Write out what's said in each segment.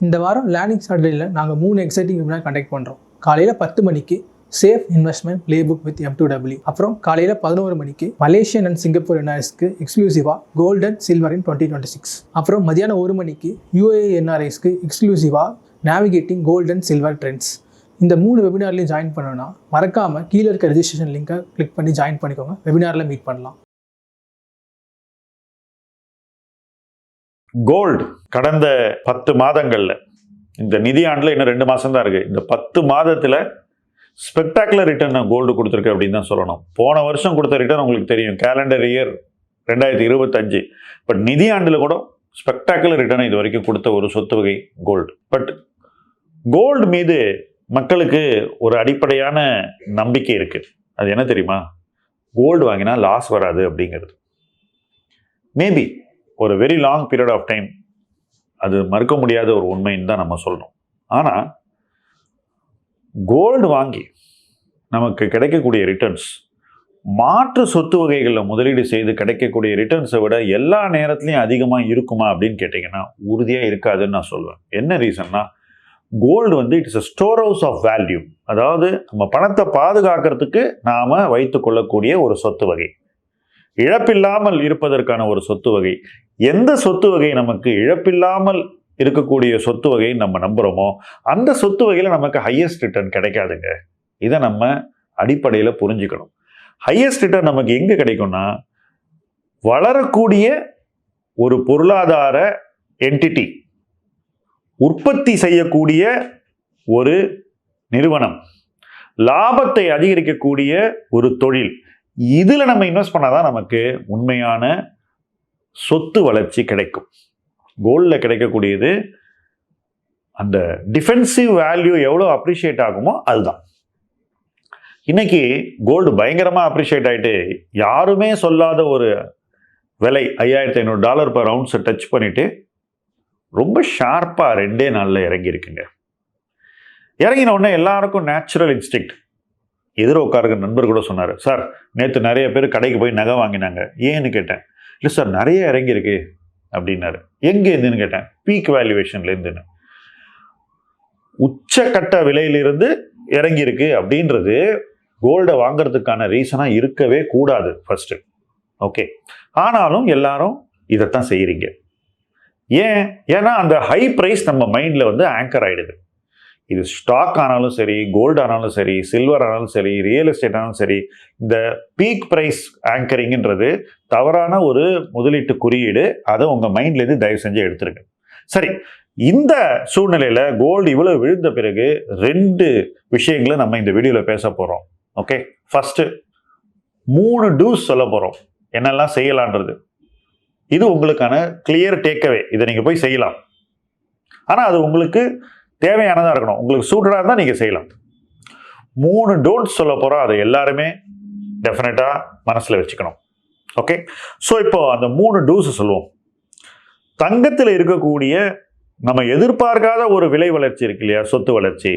இந்த வாரம் லேர்னிங் சாட்டர்டேல நாங்கள் மூணு எக்ஸைட்டிங் வெபினார் கண்டக்ட் பண்ணுறோம் காலையில் பத்து மணிக்கு safe investment play book with M two W அப்புறம் காலையில் பதினோரு மணிக்கு மலேசியன் அண்ட் சிங்கப்பூர் என்ஆர்எஸ்க்கு எக்ஸ்க்ளூசிவாக golden silver in twenty twenty six அப்புறம் மதியானம் ஒரு மணிக்கு யூஏ என்ஆர்ஐஸ்க்கு எக்ஸ்க்ளூசிவாக நேவிகேட்டிங் கோல்டன் சில்வர் ட்ரெண்ட்ஸ் இந்த மூணு வெபினார்லையும் ஜாயின் பண்ணணும்னா மறக்காமல் கீழே இருக்க ரெஜிஸ்ட்ரேஷன் லிங்கை கிளிக் பண்ணி ஜாயின் பண்ணிக்கோங்க. வெபினாரில் மீட் பண்ணலாம். கோல்டு கடந்த பத்து மாதங்களில். இந்த நிதியாண்டில் இன்னும் ரெண்டு மாதம் தான் இருக்குது இந்த பத்து மாதத்தில் ஸ்பெக்டாகுலர் ரிட்டர்ன் கோல்டு கொடுத்துருக்கு அப்படின்னு தான் சொல்லணும். போன வருஷம் கொடுத்த ரிட்டர்ன் உங்களுக்கு தெரியும். கேலண்டர் இயர் ரெண்டாயிரத்தி இருபத்தஞ்சு. பட் நிதியாண்டில் கூட ஸ்பெக்டாக்குலர் ரிட்டர்ன் இது வரைக்கும் கொடுத்த ஒரு சொத்து வகை கோல்டு பட் கோல்டு மீது மக்களுக்கு ஒரு அடிப்படையான நம்பிக்கை இருக்குது அது என்ன தெரியுமா? கோல்டு வாங்கினா லாஸ் வராது அப்படிங்கிறது. மேபி ஒரு very long period of time அது மறுக்க முடியாத ஒரு உண்மைன்னு தான் நம்ம சொல்லணும். ஆனால் கோல்டு வாங்கி நமக்கு கிடைக்கக்கூடிய ரிட்டர்ன்ஸ் மாற்று சொத்து வகைகளில் முதலீடு செய்து கிடைக்கக்கூடிய ரிட்டர்ன்ஸை விட எல்லா நேரத்துலையும் அதிகமாக இருக்குமா அப்படின்னு கேட்டிங்கன்னா உறுதியாக இருக்காதுன்னு நான் சொல்லுவேன் என்ன ரீசன்னா கோல்டு வந்து it's a store house of value அதாவது நம்ம பணத்தை பாதுகாக்கிறதுக்கு நாம் வைத்துக்கொள்ளக்கூடிய ஒரு சொத்து வகை. இழப்பில்லாமல் இருப்பதற்கான ஒரு சொத்து வகை. எந்த சொத்து வகை நமக்கு இழப்பில்லாமல் இருக்கக்கூடிய சொத்து வகையை நம்ம நம்புகிறோமோ அந்த சொத்து வகையில் நமக்கு ஹையஸ்ட் ரிட்டர்ன் கிடைக்காதுங்க. இதை நம்ம அடிப்படையில் புரிஞ்சுக்கணும். ஹையஸ்ட் ரிட்டர்ன் நமக்கு எங்கே கிடைக்கும்னா வளரக்கூடிய ஒரு பொருளாதார என்டிட்டி உற்பத்தி செய்யக்கூடிய ஒரு நிறுவனம் லாபத்தை அதிகரிக்கக்கூடிய ஒரு தொழில் இதில் நம்ம இன்வெஸ்ட் பண்ணாதான் நமக்கு உண்மையான சொத்து வளர்ச்சி கிடைக்கும். கோல்டில் கிடைக்கக்கூடியது அந்த டிஃபென்சிவ் வேல்யூ எவ்வளோ அப்ரிஷியேட் ஆகுமோ அதுதான். இன்னைக்கு கோல்டு பயங்கரமாக அப்ரிஷியேட் ஆகிட்டு யாருமே சொல்லாத ஒரு விலை ஐயாயிரத்தி ஐநூறு டாலர் பர் ரவுண்ட்ஸை டச் பண்ணிவிட்டு ரொம்ப ஷார்ப்பாக ரெண்டே நாளில் இறங்கியிருக்குங்க. இறங்கின உடனே எல்லாருக்கும் நேச்சுரல் இன்ஸ்டிக்ட் எதிர உட்காருங்க நண்பர் கூட சொன்னார். சார் நேற்று நிறைய பேர் கடைக்கு போய் நகை வாங்கினாங்க. ஏன்னு கேட்டேன். இல்லை சார் நிறைய இறங்கியிருக்கு. அப்படின்னாரு. எங்கே இருந்துன்னு கேட்டேன். பீக் வேல்யூவேஷன்லேருந்துன்னு உச்சக்கட்ட விலையிலிருந்து இறங்கியிருக்கு அப்படின்றது கோல்டை வாங்குறதுக்கான ரீசனாக இருக்கவே கூடாது ஃபர்ஸ்ட் ஓகே. ஆனாலும் எல்லாரும் இதைத்தான் செய்கிறீங்க ஏன்? ஏன்னா அந்த ஹை ப்ரைஸ் நம்ம மைண்டில் வந்து ஆங்கர் ஆகிடுது இது ஸ்டாக் ஆனாலும் சரி கோல்டு ஆனாலும் சரி சில்வர் ஆனாலும் சரி ரியல் எஸ்டேட் ஆனாலும் சரி இந்த பீக் ப்ரைஸ் ஆங்கரிங்ன்றது தவறான ஒரு முதலீட்டு குறியீடு. அதை உங்கள் மைண்ட்லேருந்து தயவு செஞ்சு எடுத்துருங்க. சரி இந்த சூழ்நிலையில் கோல்டு இவ்வளோ விழுந்த பிறகு ரெண்டு விஷயங்களை நம்ம இந்த வீடியோவில் பேச போகிறோம் ஓகே ஃபஸ்ட்டு மூணு டூஸ் சொல்ல போகிறோம் என்னெல்லாம் செய்யலான்றது. இது உங்களுக்கான கிளியர் டேக்அவே இதை நீங்கள் போய் செய்யலாம். ஆனால் அது உங்களுக்கு தேவையானதாக இருக்கணும். உங்களுக்கு சூட்டடாக இருந்தால் நீங்கள் செய்யலாம். மூணு டோன்ட் சொல்ல போகிறோம் அதை எல்லாருமே டெஃபினட்டாக மனசில் வச்சுக்கணும். ஓகே ஸோ இப்போ அந்த மூணு டூஸை சொல்லுவோம். தங்கத்தில் இருக்கக்கூடிய நம்ம எதிர்பார்க்காத ஒரு விலை வளர்ச்சி இருக்கு இல்லையா? சொத்து வளர்ச்சி.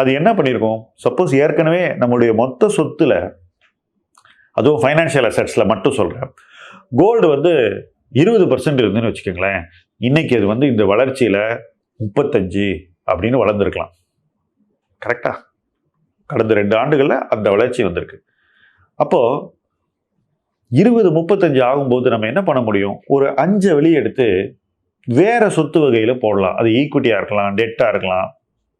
அது என்ன பண்ணியிருக்கோம் சப்போஸ் ஏற்கனவே நம்மளுடைய மொத்த சொத்துல அதுவும் ஃபைனான்ஷியல் அசட்ஸில் மட்டும் சொல்கிறேன் கோல்டு வந்து இருபது பர்சன்ட் இருந்துன்னு வச்சுக்கோங்களேன். இன்றைக்கி அது வந்து இந்த வளர்ச்சியில் முப்பத்தஞ்சு அப்படின்னு வளர்ந்துருக்கலாம். கரெக்டாக கடந்த ரெண்டு ஆண்டுகளில் அந்த வளர்ச்சி வந்திருக்கு. அப்போது இருபது முப்பத்தஞ்சு ஆகும்போது நம்ம என்ன பண்ண முடியும்? ஒரு அஞ்சை வெளியெடுத்து எடுத்து சொத்து வகையில் போடலாம். அது ஈக்குவிட்டியாக இருக்கலாம் டெட்டாக இருக்கலாம்.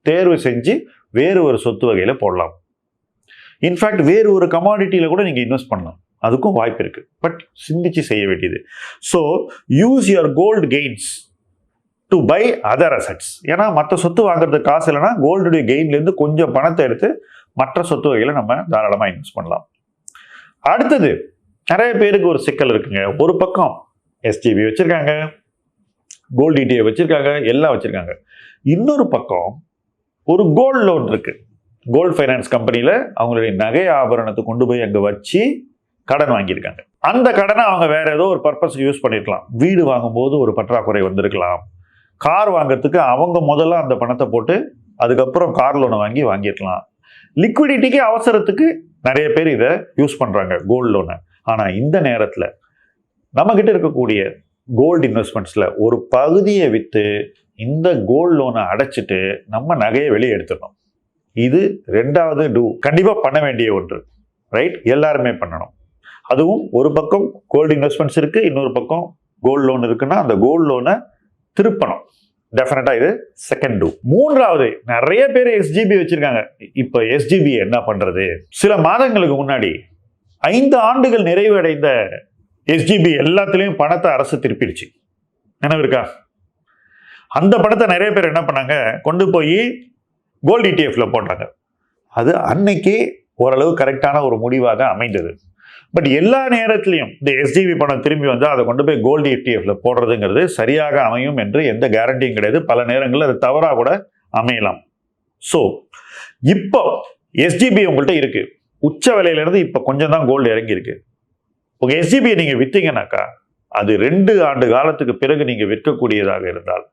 தேர்வு செஞ்சு வேறு ஒரு சொத்து வகையில் போடலாம். இன்ஃபேக்ட் வேறு ஒரு கமாடிட்டியில் கூட நீங்கள் இன்வெஸ்ட் பண்ணலாம். அதுக்கும் வாய்ப்பு இருக்குது பட் சிந்திச்சு செய்ய வேண்டியது. So use your gold gains to buy other assets ஏன்னா மற்ற சொத்து வாங்குறதுக்கு காசு இல்லைன்னா கோல்டுடைய கெயின்லேருந்து கொஞ்சம் பணத்தை எடுத்து மற்ற சொத்து வகையில் நம்ம தாராளமாக இன்வெஸ்ட் பண்ணலாம். அடுத்தது நிறைய பேருக்கு ஒரு சிக்கல் இருக்குங்க. ஒரு பக்கம் எஸ்டிபி வச்சுருக்காங்க கோல்டு இடிஏ வச்சுருக்காங்க எல்லாம் வச்சுருக்காங்க. இன்னொரு பக்கம் ஒரு கோல்டு லோன் இருக்குது கோல்டு ஃபைனான்ஸ் கம்பெனியில் அவங்களுடைய நகை ஆபரணத்தை கொண்டு போய் அங்கே வச்சு கடன் வாங்கியிருக்காங்க. அந்த கடனை அவங்க வேற ஏதோ ஒரு பர்பஸ்க்கு யூஸ் பண்ணியிருக்கலாம் வீடு வாங்கும்போது ஒரு பற்றாக்குறை வந்திருக்கலாம். கார் வாங்குறதுக்கு அவங்க முதல்ல அந்த பணத்தை போட்டு அதுக்கப்புறம் கார் லோனை வாங்கி வாங்கிடலாம். லிக்விடிட்டிக்கு அவசரத்துக்கு நிறைய பேர் இதை யூஸ் பண்ணுறாங்க கோல்டு லோனை ஆனால் இந்த நேரத்தில் நம்மக்கிட்ட இருக்கக்கூடிய கோல்டு இன்வெஸ்ட்மெண்ட்ஸில் ஒரு பகுதியை விற்று இந்த கோல்டு லோனை அடைச்சிட்டு நம்ம நகையை வெளியே எடுத்துடணும். இது ரெண்டாவது டூ கண்டிப்பாக பண்ண வேண்டிய ஒன்று ரைட் எல்லாருமே பண்ணணும். அதுவும் ஒரு பக்கம் கோல்டு இன்வெஸ்ட்மெண்ட்ஸ் இருக்குது இன்னொரு பக்கம் கோல்டு லோன் இருக்குன்னா அந்த கோல்டு லோனை திருப்பணம். டெஃபினட்டா இது செகண்ட் டூ மூன்றாவது நிறைய பேர் எஸ்ஜிபி வச்சிருக்காங்க. இப்போ எஸ்ஜிபி என்ன பண்றது? சில மாதங்களுக்கு முன்னாடி ஐந்து ஆண்டுகள் நிறைவடைந்த எஸ்ஜிபி எல்லாத்துலேயும் பணத்தை அரசு திருப்பிடுச்சு. நினைவு இருக்கா? அந்த பணத்தை நிறைய பேர் என்ன பண்ணாங்க? கொண்டு போய் கோல்டு இடிஎஃப்ல போட்டாங்க அது அன்னைக்கு ஓரளவு கரெக்டான ஒரு முடிவாக அமைந்தது. பட் எல்லா நேரத்திலையும் இந்த எஸ்டிபி பணம் திரும்பி வந்தால் அதை கொண்டு போய் கோல்டு இடிஎஃப்ல போடுறதுங்கிறது சரியாக அமையும் என்று எந்த கேரண்டியும் கிடையாது. பல நேரங்களில் அது தவறாக கூட அமையலாம். ஸோ இப்போ எஸ்டிபி உங்கள்கிட்ட இருக்கு. உச்ச விலையிலேருந்து இப்போ கொஞ்சம் தான் கோல்டு இறங்கியிருக்கு. உங்கள் எஸ்டிபியை நீங்கள் விற்றீங்கனாக்கா அது ரெண்டு ஆண்டு காலத்துக்கு பிறகு நீங்கள் விற்கக்கூடியதாக இருந்தால்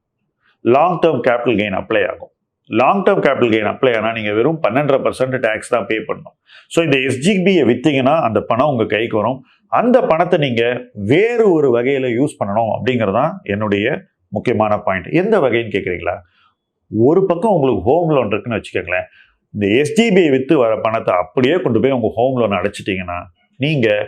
long term capital gain apply ஆகும். Long term capital gain apply ஆனால் நீங்கள் வெறும் பன்னெண்டரை பர்சன்ட் டேக்ஸ் தான் பே பண்ணணும். ஸோ இந்த எஸ்ஜிபியை விற்றீங்கன்னா அந்த பணம் உங்கள் கைக்கு வரும். அந்த பணத்தை நீங்கள் வேறு ஒரு வகையில் யூஸ் பண்ணணும் அப்படிங்கிறது தான் என்னுடைய முக்கியமான பாயிண்ட் எந்த வகைன்னு கேட்குறீங்களா ஒரு பக்கம் உங்களுக்கு ஹோம் லோன் இருக்குன்னு வச்சுக்கோங்களேன். இந்த எஸ்ஜிபியை விற்று வர பணத்தை அப்படியே கொண்டு போய் உங்கள் ஹோம் லோன் அடைச்சிட்டிங்கன்னா நீங்கள்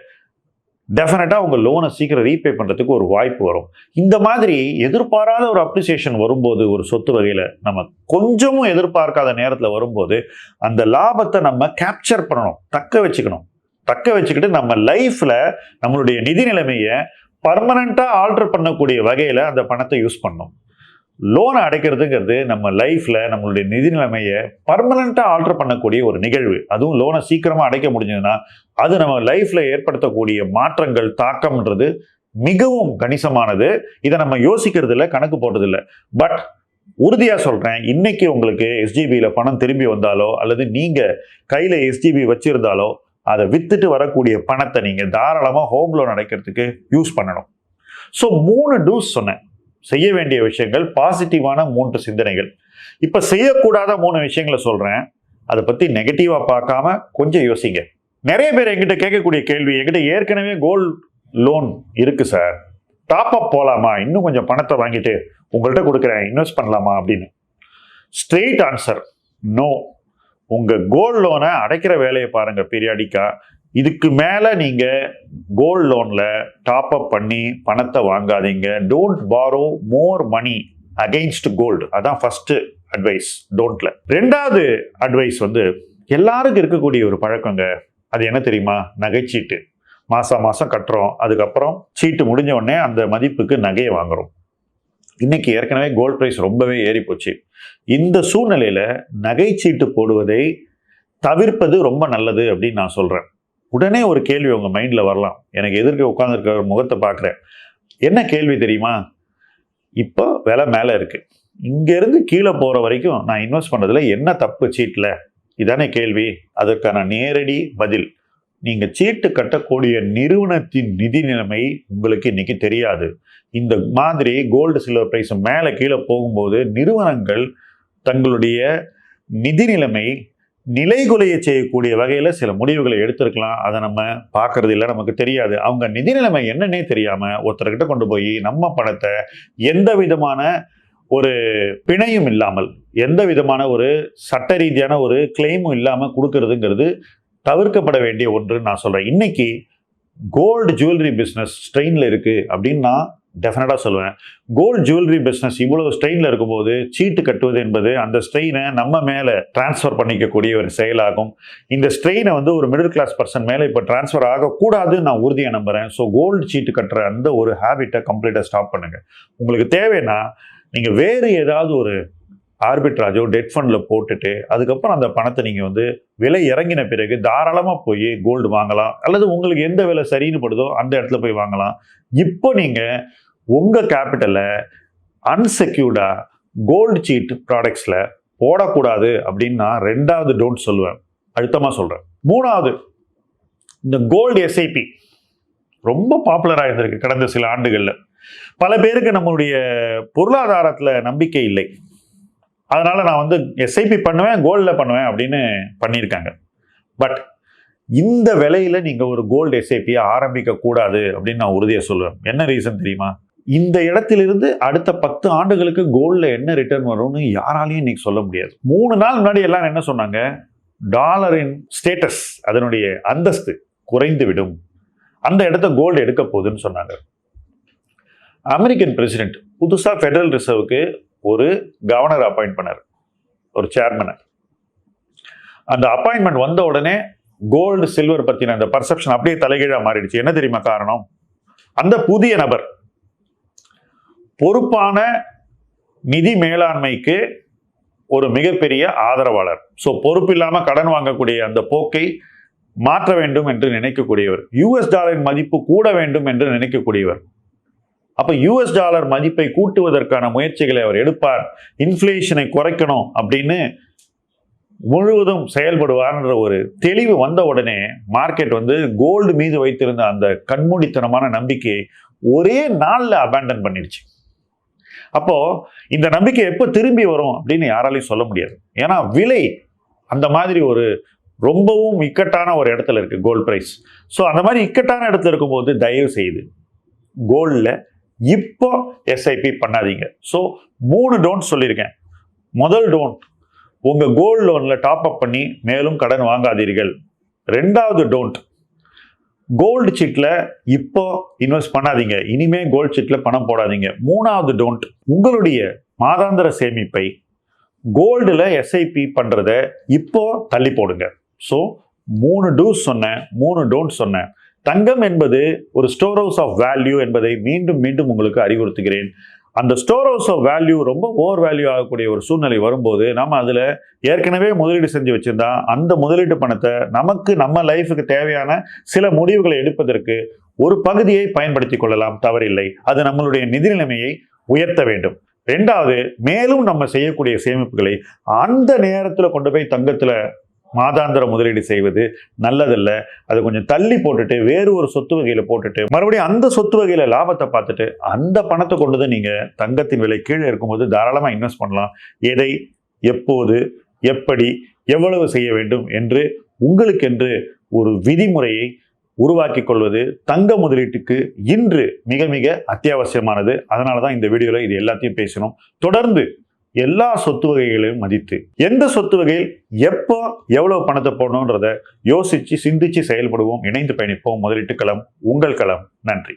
டெஃபினட்டாக உங்கள் லோனை சீக்கிரம் ரீபே பண்ணுறதுக்கு ஒரு வாய்ப்பு வரும். இந்த மாதிரி எதிர்பாராத ஒரு அப்ரிசியேஷன் வரும்போது ஒரு சொத்து வகையில் நம்ம கொஞ்சமும் எதிர்பார்க்காத நேரத்தில் வரும்போது அந்த லாபத்தை நம்ம கேப்சர் பண்ணணும் தக்க வச்சுக்கணும். தக்க வச்சுக்கிட்டு நம்ம லைஃப்பில் நம்மளுடைய நிதி நிலைமையை பர்மனண்ட்டாக ஆல்டர் பண்ணக்கூடிய வகையில் அந்த பணத்தை யூஸ் பண்ணணும். லோனை அடைக்கிறதுங்கிறது நம்ம லைஃப்பில் நம்மளுடைய நிதி நிலைமையை பர்மனண்ட்டாக ஆல்டர் பண்ணக்கூடிய ஒரு நிகழ்வு. அதுவும் லோனை சீக்கிரமாக அடைக்க முடிஞ்சதுன்னா அது நம்ம லைஃப்பில் ஏற்படுத்தக்கூடிய மாற்றங்கள் தாக்கம்ன்றது மிகவும் கணிசமானது. இதை நம்ம யோசிக்கிறது இல்லை கணக்கு போடுறதில்ல. பட் உறுதியாக சொல்கிறேன் இன்றைக்கி உங்களுக்கு எஸ்ஜிபியில் பணம் திரும்பி வந்தாலோ அல்லது நீங்கள் கையில் எஸ்ஜிபி வச்சிருந்தாலோ அதை விற்றுட்டு வரக்கூடிய பணத்தை நீங்கள் தாராளமாக ஹோம் லோன் அடைக்கிறதுக்கு யூஸ் பண்ணணும். ஸோ மூணு டூஸ் சொன்னேன். செய்ய வேண்டிய விஷயங்கள் பாசிட்டிவான மூன்று சிந்தனைகள். இப்போ செய்யக்கூடாத மூணு விஷயங்களை சொல்கிறேன் அதை பற்றி நெகட்டிவாக பார்க்காம கொஞ்சம் யோசிங்க. நிறைய பேர் எங்கிட்ட கேட்கக்கூடிய கேள்வி எங்கிட்ட ஏற்கனவே கோல்ட் லோன் இருக்குது சார். டாப் அப் போகலாமா இன்னும் கொஞ்சம் பணத்தை வாங்கிட்டு உங்கள்கிட்ட கொடுக்குறேன். இன்வெஸ்ட் பண்ணலாமா? அப்படின்னு. ஸ்ட்ரெயிட் ஆன்சர் நோ உங்கள் கோல்ட் லோனை அடைக்கிற வேலையை பாருங்கள் பீரியாடிக்கா இதுக்கு மேலே நீங்கள் கோல்ட் லோனில் டாப் அப் பண்ணி பணத்தை வாங்காதீங்க. Don't borrow more money against gold அதான் ஃபஸ்ட்டு அட்வைஸ் டோன்ட்ல ரெண்டாவது அட்வைஸ் வந்து எல்லாருக்கும் இருக்கக்கூடிய ஒரு பழக்கங்க. அது என்ன தெரியுமா? நகைச்சீட்டு. மாதம் மாதம் கட்டுறோம். அதுக்கப்புறம் சீட்டு முடிஞ்ச உடனே அந்த மதிப்புக்கு நகையை வாங்குறோம். இன்னைக்கு ஏற்கனவே கோல்ட் ப்ரைஸ் ரொம்பவே ஏறி போச்சு. இந்த சூழ்நிலையில் நகைச்சீட்டு போடுவதை தவிர்ப்பது ரொம்ப நல்லது அப்படின்னு நான் சொல்கிறேன் உடனே ஒரு கேள்வி உங்கள் மைண்டில் வரலாம். எனக்கு எதிர்க்க உட்காந்துருக்க முகத்தை பார்க்குறேன் என்ன கேள்வி தெரியுமா? இப்போ விலை மேலே இருக்குது இங்கேருந்து கீழே போகிற வரைக்கும் நான் இன்வெஸ்ட் பண்ணுறதுல என்ன தப்பு சீட்டில் இதானே கேள்வி. அதற்கான நேரடி பதில். நீங்கள் சீட்டு கட்டக்கூடிய நிறுவனத்தின் நிதி நிலைமை உங்களுக்கு இன்னைக்கு தெரியாது. இந்த மாதிரி கோல்டு சில்வர் ப்ரைஸ் மேலே கீழே போகும்போது நிறுவனங்கள் தங்களுடைய நிதி நிலைமை நிலைகுலைய செய்யக்கூடிய வகையில் சில முடிவுகளை எடுத்திருக்கலாம். அதை நம்ம பார்க்கறது இல்லை நமக்கு தெரியாது. அவங்க நிதி நிலைமை என்னன்னே தெரியாமல் ஒருத்தர்கிட்ட கொண்டு போய் நம்ம பணத்தை எந்த விதமான ஒரு பிணையும் இல்லாமல் எந்த விதமான ஒரு சட்ட ரீதியான ஒரு கிளைமும் இல்லாமல் கொடுக்கறதுங்கிறது தவிர்க்கப்பட வேண்டிய ஒன்று நான் சொல்கிறேன் இன்னைக்கு கோல்டு ஜுவல்லரி பிஸ்னஸ் ஸ்ட்ரெயினில் இருக்குது அப்படின்னு நான் டெஃபினட்டாக சொல்லுவேன். கோல்டு ஜுவல்லரி பிஸ்னஸ் இவ்வளோ ஸ்ட்ரெயினில் இருக்கும்போது சீட்டு கட்டுவது என்பது அந்த ஸ்ட்ரெயினை நம்ம மேலே டிரான்ஸ்ஃபர் பண்ணிக்கக்கூடிய ஒரு செயலாகும். இந்த ஸ்ட்ரெயினை வந்து ஒரு மிடில் கிளாஸ் பர்சன் மேலே இப்போ டிரான்ஸ்ஃபர் ஆகக்கூடாதுன்னு நான் உறுதியாக நம்புகிறேன் ஸோ கோல்டு சீட்டு கட்டுற அந்த ஒரு ஹேபிட்டை கம்ப்ளீட்டாக ஸ்டாப் பண்ணுங்கள் உங்களுக்கு தேவைன்னா நீங்கள் வேறு ஏதாவது ஒரு ஆர்பிட்ராஜோ டெட் ஃபண்டில் போட்டுட்டு அதுக்கப்புறம் அந்த பணத்தை நீங்கள் வந்து விலை இறங்கின பிறகு தாராளமாக போய் கோல்டு வாங்கலாம். அல்லது உங்களுக்கு எந்த விலை சரின்னு படுதோ அந்த இடத்துல போய் வாங்கலாம். இப்போ நீங்கள் உங்கள் கேபிட்டலை அன்செக்யூர்டாக கோல்டு சீட் ப்ராடக்ட்ஸில் போடக்கூடாது அப்படின்னு நான் ரெண்டாவது டோன்ட் சொல்லுவேன். அழுத்தமாக சொல்கிறேன் மூணாவது இந்த கோல்டு எஸ்ஐபி ரொம்ப பாப்புலராக இருந்திருக்கு கடந்த சில ஆண்டுகளில். பல பேருக்கு நம்மளுடைய பொருளாதாரத்தில் நம்பிக்கை இல்லை. அதனால் நான் வந்து எஸ்ஐபி பண்ணுவேன் கோல்டில் பண்ணுவேன் அப்படின்னு பண்ணியிருக்காங்க. பட் இந்த விலையில் நீங்கள் ஒரு கோல்டு எஸ்ஐபியை ஆரம்பிக்கக்கூடாது அப்படின்னு நான் உறுதியாக சொல்லுவேன். என்ன ரீசன் தெரியுமா? இந்த இடத்திலிருந்து அடுத்த பத்து ஆண்டுகளுக்கு கோல்டில் என்ன ரிட்டர்ன் வரும்னு யாராலையும் இன்னைக்கு சொல்ல முடியாது. மூணு நாள் முன்னாடி எல்லாரும் என்ன சொன்னாங்க? டாலரின் ஸ்டேட்டஸ் அதனுடைய அந்தஸ்து குறைந்து விடும் அந்த இடத்த கோல்டு எடுக்க போகுதுன்னு சொன்னாங்க. அமெரிக்கன் பிரசிடென்ட் புதுசாக ஃபெடரல் ரிசர்வுக்கு ஒரு கவர்னர் அப்பாயிண்ட் பண்ணார். ஒரு சேர்மனை அந்த அப்பாயின்மெண்ட் வந்த உடனே கோல்டு சில்வர் பற்றின அந்த பர்செப்ஷன் அப்படியே தலைகீழாக மாறிடுச்சு. என்ன தெரியுமா காரணம்? அந்த புதிய நபர் பொறுப்பான நிதி மேலாண்மைக்கு ஒரு மிகப்பெரிய ஆதரவாளர். ஸோ பொறுப்பு இல்லாமல் கடன் வாங்கக்கூடிய அந்த போக்கை மாற்ற வேண்டும் என்று நினைக்கக்கூடியவர். யூஎஸ் டாலரின் மதிப்பு கூட வேண்டும் என்று நினைக்கக்கூடியவர். அப்போ யூஎஸ் டாலர் மதிப்பை கூட்டுவதற்கான முயற்சிகளை அவர் எடுப்பார். இன்ஃப்ளேஷனை குறைக்கணும் அப்படின்னு முழுவதும் செயல்படுவார்ன்ற ஒரு தெளிவு வந்த உடனே மார்க்கெட் வந்து கோல்டு மீது வைத்திருந்த அந்த கண்மூடித்தனமான நம்பிக்கையை ஒரே நாளில் அபேண்டன் பண்ணிடுச்சு. அப்போ இந்த நம்பிக்கை எப்போ திரும்பி வரும் அப்படின்னு யாராலையும் சொல்ல முடியாது. ஏன்னா விலை அந்த மாதிரி ஒரு ரொம்பவும் இக்கட்டான ஒரு இடத்துல இருக்குது கோல்ட் ப்ரைஸ் ஸோ அந்த மாதிரி இக்கட்டான இடத்துல இருக்கும்போது தயவு செய்து கோல்டில் இப்போ எஸ்ஐபி பண்ணாதீங்க. ஸோ மூணு டோன்ட் சொல்லியிருக்கேன். முதல் டோன்ட் உங்கள் கோல்டு லோனில் டாப் அப் பண்ணி மேலும் கடன் வாங்காதீர்கள். ரெண்டாவது டோன்ட் கோல்டு சீட்டில் இப்போ இன்வெஸ்ட் பண்ணாதீங்க. இனிமே கோல்டு சீட்டில் பணம் போடாதீங்க. மூணாவது டோன்ட் உங்களுடைய மாதாந்திர சேமிப்பை கோல்டில் எஸ்ஐபி பண்ணுறத இப்போ தள்ளி போடுங்க. ஸோ மூணு டூஸ் சொன்னேன் மூணு டோன்ட் சொன்னேன். தங்கம் என்பது ஒரு ஸ்டோர் ஹவுஸ் ஆஃப் வேல்யூ என்பதை மீண்டும் மீண்டும் உங்களுக்கு அறிவுறுத்துகிறேன். அந்த ஸ்டோர் ஹவுஸ் ஆஃப் வேல்யூ ரொம்ப ஓவர் வேல்யூ ஆகக்கூடிய ஒரு சூழ்நிலை வரும்போது நம்ம அதில் ஏற்கனவே முதலீடு செஞ்சு வச்சுருந்தா அந்த முதலீட்டு பணத்தை நமக்கு நம்ம லைஃபுக்கு தேவையான சில முடிவுகளை எடுப்பதற்கு ஒரு பகுதியை பயன்படுத்தி கொள்ளலாம் தவறில்லை. அது நம்மளுடைய நிதி நிலைமையை உயர்த்த வேண்டும். ரெண்டாவது மேலும் நம்ம செய்யக்கூடிய சேமிப்புகளை அந்த நேரத்தில் கொண்டு போய் தங்கத்தில் மாதாந்திர முதலீடு செய்வது நல்லதல்ல. அதை கொஞ்சம் தள்ளி போட்டுட்டு வேறு ஒரு சொத்து வகையில் போட்டுட்டு மறுபடியும் அந்த சொத்து வகையில் லாபத்தை பார்த்துட்டு அந்த பணத்தை கொண்டு தான் நீங்கள் தங்கத்தின் விலை கீழே இருக்கும்போது தாராளமாக இன்வெஸ்ட் பண்ணலாம். எதை எப்போது எப்படி எவ்வளவு செய்ய வேண்டும் என்று உங்களுக்கென்று ஒரு விதிமுறையை உருவாக்கி கொள்வது தங்க முதலீட்டுக்கு இன்று மிக மிக அத்தியாவசியமானது. அதனால தான் இந்த வீடியோவில் இது எல்லாத்தையும் பேசணும் தொடர்ந்து எல்லா சொத்து வகைகளையும் மதித்து எந்த சொத்து வகையில் எப்போ எவ்வளவு பணத்தை போடணுன்றத யோசிச்சு சிந்திச்சு செயல்படுவோம் இணைந்து பயணிப்போம். முதலீட்டு களம் உங்கள் களம். நன்றி.